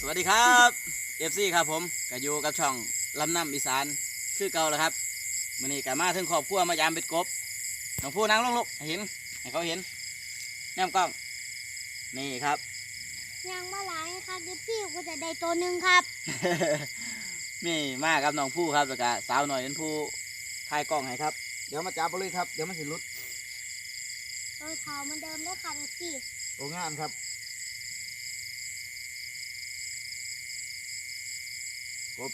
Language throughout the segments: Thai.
สวัสดีครับเอฟซีครับผมก็อยู่กับช่องลำน้ำอีสานคือเก่าแล้วครับมื่อนี้ก็มาถึงครอบครัวมายามเป็ดกบน้องผู้นั่งลงลูกให้เห็นให้เขาเห็นแนมกล้องนี่ครับ ยังมาหลายครับเดี๋ยวพี่กูจะได้ตัวหนึ่งครับ นี่มากับน้องผู้ครับแล้วก็สาวหน่อยเป็นผู้ถ่ายกล้องให้ครับ เดี๋ยวมาจับเอาเลยครับ เดี๋ยวมันสิหลุด ตัวเทาเหมันเดิมด้วยค่ะเดี๋ยวพี่ตัวงามครับ กบ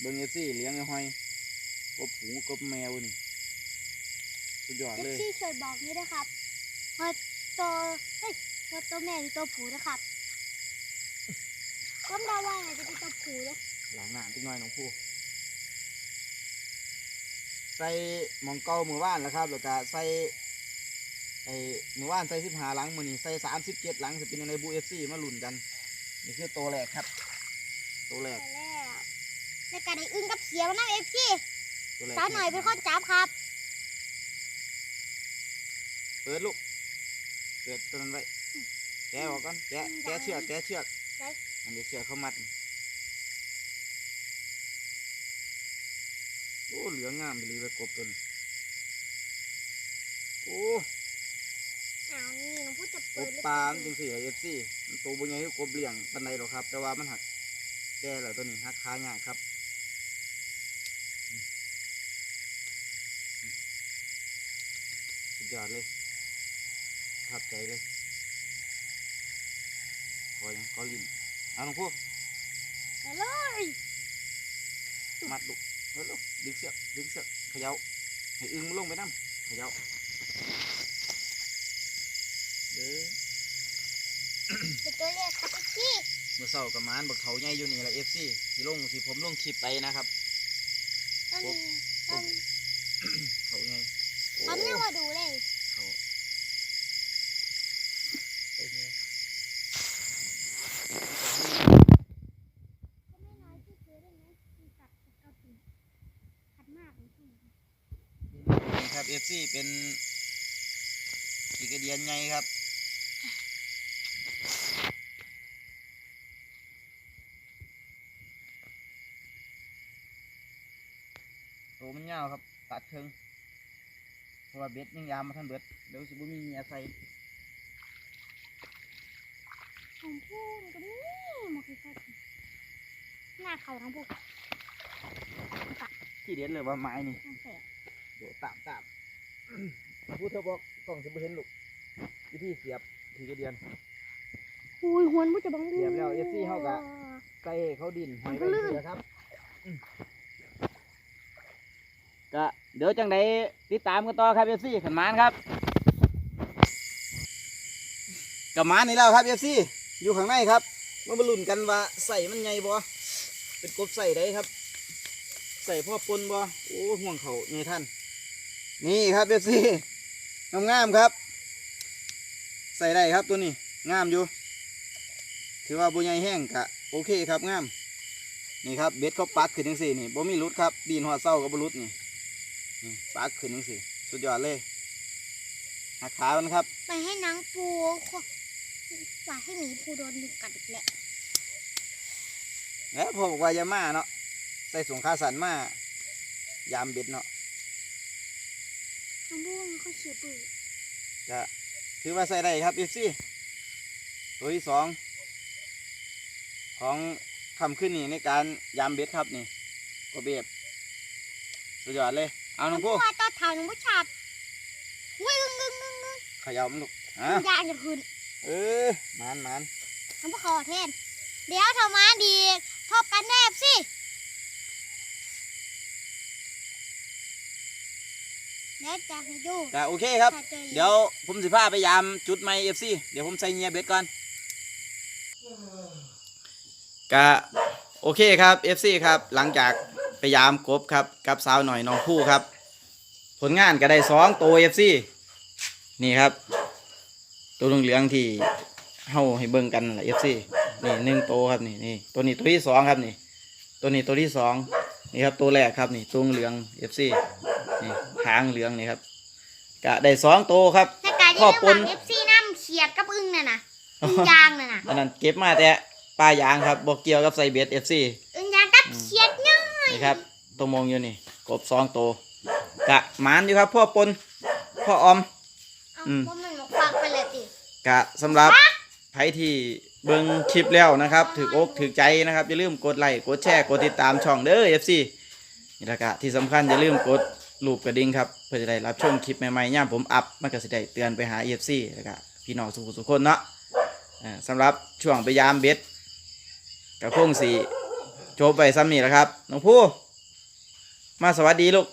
เบิ้งเอฟซีเลี้ยงไอ้หอยกบผูกบแมวนี่สุดยอดเดี๋ยวเลยพี่ช่วยบอกนี้ด้วยครับว่าตัวเฮ้ยว่าตัวแม่หรือตัวผูนะครับผมเดาว่าน่าจะเป็นตัวผูเลยหลังหน้าจักหน่อยน้องผู้ใส่หมองเก่ามือว่านแล้วครับแล้วก็ใส่ไอ้มือว่านใส่สิบห้าหลังมือนี่ใส่สามสิบเจ็ดหลังจะเป็นยังไงบูเอฟซีมาลุ้นกัน นี่คือตัวแรกครับ ตัวแรไปกแล้ว ในการได้อึ้งกับเสียมันนะเอฟพี่ตัวแรกสาวหน่อยเป็นคนจับครับ เปิดลูก เปิดตัวนั้นไว้ แกะออกก่อน แกะ แกะเชือก แกะเชือกอันเดี๋ยวเชือกเขามัด โอ้ เหลืองงามไปเลยไปกบตัวนี้โอ้อ้าวนี่น้องพูดจะกเปิดบหรือปลาเมันจังสี่เอฟซีมันตัวบางใหญ่คือกบเลี้ยงปันใดหรอกครับ แต่ว่ามันหัก แก่แล้วตัวนี้หักขายากครับอืมอืมสุด ยอดเลยทับใจเลยคอยยังขอลิ้นเอาหลวงพ่อไปเลยมัดลูกเฮ้ยลูกดึงเสือกดึงเสือกเขย่าให้อึ้งมันลงไปน้ำเขย่าเด้อเป็นตัวแรกครับเอฟพี่เมื่อเช้ากับมานบักเขาใหญ่อยู่นี่แหละเอฟซีสีลงสีผมลงคลิปไปนะครับตอนนี้ตอนเขาใหญ่ โอ้ผมยังมาดูเลยเขาเป็นไม่น้อยที่ซื้อได้ไหมมีตัดกับกระปุกขัดมากเลยช่วงนี้นี่ครับเอฟซีเป็นกีกระเดียนใหญ่ครับตัวมันยาวครับ ตัดเชิง เพราะว่าเบ็ดยังยามมาท่านเบิดเดี๋ยวสิบุมีเมียใส่ของพูดก็นี่มาคือแค่หน้าเขาทั้งพวกที่เด็ดเลยว่าไม้นี่ทั้งแสบเดี๋ยวตามตามพูดเธอบอกกล้องจะไม่เห็นลูกวิธีเสียบทีกระเดียนอุ้ยหวนพูดจะบังเสียบแล้ว FC เขาก็ใส่เขาดินหอยมันก็ไว้ลื่นเสียครับ ก็เดี๋ยวจังไดติดตามกันต่อครับเอฟซีขันมานครับกับมานนี่แล้วครับเอฟซีอยู่ข้างในครับมาบรรลุนกันว่าใส่มันใหญ่บ่เป็นกบใส่ได้ครับ ใส่พ่อปนบ่โอ้ห่วงเขาใหญ่ท่าน นี่ครับเอฟซีงามๆครับ ใส่ได้ครับตัวนี้งามอยู่ ถือว่าบุญใหญ่แห้งกะโอเคครับงามนี่ครับเบ็ดเขาปักขึ้นจังสี่นี่บ่มีรุดครับดีนหัวเศร้ากับบรุดนี่ นี่ปักขึ้นจังสี่สุดยอดเลยหักขามันครับ ไปให้นางปูปล่อยให้หมีปูโดนดึงกัดอีกแหละแล้วพอบอกว่าอยามาเนาะใส่สงขาสันมายามเบ็ดเนาะน้องบูมันก็เฉียบปืนจะถือว่าใส่ได้ครับอีซี่ตัวที่สองของคำขึ้นนี่ในการยามเบ็ดครับนี่ก็เบียบสุดยอดเลย เอาน้องพูพูว่าตอนถ่ายน้องผู้ชายวิ่งงึงงึงงึงเขย่ามันลูกอะยางจะขึ้นเออมันมันน้องผู้ขอเทนเดี๋ยวทำมาดีพบกันแนบสิเดี๋ยวจะให้ดูแต่โอเคครับถ้าจอเดี๋ยวผมสิพาไปยามจุดไม้เอฟซีเดี๋ยวผมใส่เงียเบ็ดก่อนกะโอเคครับเอฟซีครับหลังจาก ไปยามกบครับกับสาวหน่อยน้องผู้ครับ ผลงานก็ได้สองตัวเอฟซีนี่ครับ ตัวเหลืองๆที่เฮาให้เบิ่งกันแหละเอฟซีนี่หนึ่งตัวครับนี่นี่ตัวนี้ตัวที่สองครับนี่ ตัวนี้ตัวที่สองนี่ครับตัวแรกครับนี่ตัวเหลืองเอฟซีนี่หางเหลืองนี่ครับกะได้สองตัวครับถ้าการพ่ที่อเรื่องปหนลังเอฟซีน้ำเขียดกับอึ้งน่ะนะอึ้งยางน่ะนะอันนั้นเก็บมาแต่ปลายางครับบอกเกี่ยวกับใส่เบ็ดเอฟซีอึนยางกับเขียดเนาะนี่ ครับตัวมงอยู่นี่ กบสองตัวกะหมานอยู่ครับ พ่อปนพ่อออมเอาอืม ว่ามันมาฟักไปเลยติกะสำหรับใครที่เบิ่งคลิปแล้วนะครับถืออกถือใจนะครับ อย่าลืมกดไลค์กดแชร์กดติดตามช่องเด้อ FC นี่ละกะที่สำคัญอย่าลืมกดรูปกระดิ่งครับ เพื่อจะได้รับชมคลิปใหม่ๆย่ามผมอัพมันก็สิได้เตือนไปหา FC แล้วก็พี่น้องสุขสุขคนเนาะอ่าสำหรับช่วงไปยามเบ็ดกับคงสีโจบไปซ้ำนี่แหละครับน้องผู้มาสวัสดีลูก